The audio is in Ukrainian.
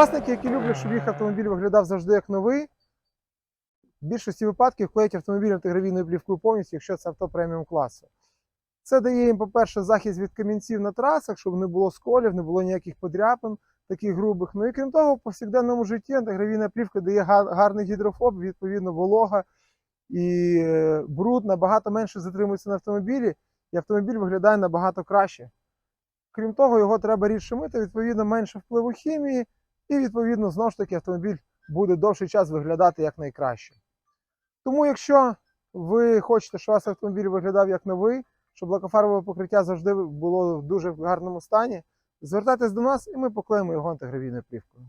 Власники, які люблять, щоб їх автомобіль виглядав завжди як новий, в більшості випадків клеять автомобіль антигравійною плівкою повністю, якщо це авто преміум класу. Це дає їм, по-перше, захист від камінців на трасах, щоб не було сколів, не було ніяких подряпин таких грубих. Ну і крім того, в повсякденному житті антигравійна плівка дає гарний гідрофоб, відповідно, волога і е, бруд набагато менше затримується на автомобілі, і автомобіль виглядає набагато краще. Крім того, його треба рідше мити, відповідно, менше впливу хімії, і відповідно, знову ж таки, автомобіль буде довший час виглядати як найкраще. Тому, якщо ви хочете, щоб ваш автомобіль виглядав як новий, щоб лакофарбове покриття завжди було в дуже гарному стані, звертайтесь до нас і ми поклеїмо його антигравійною плівкою.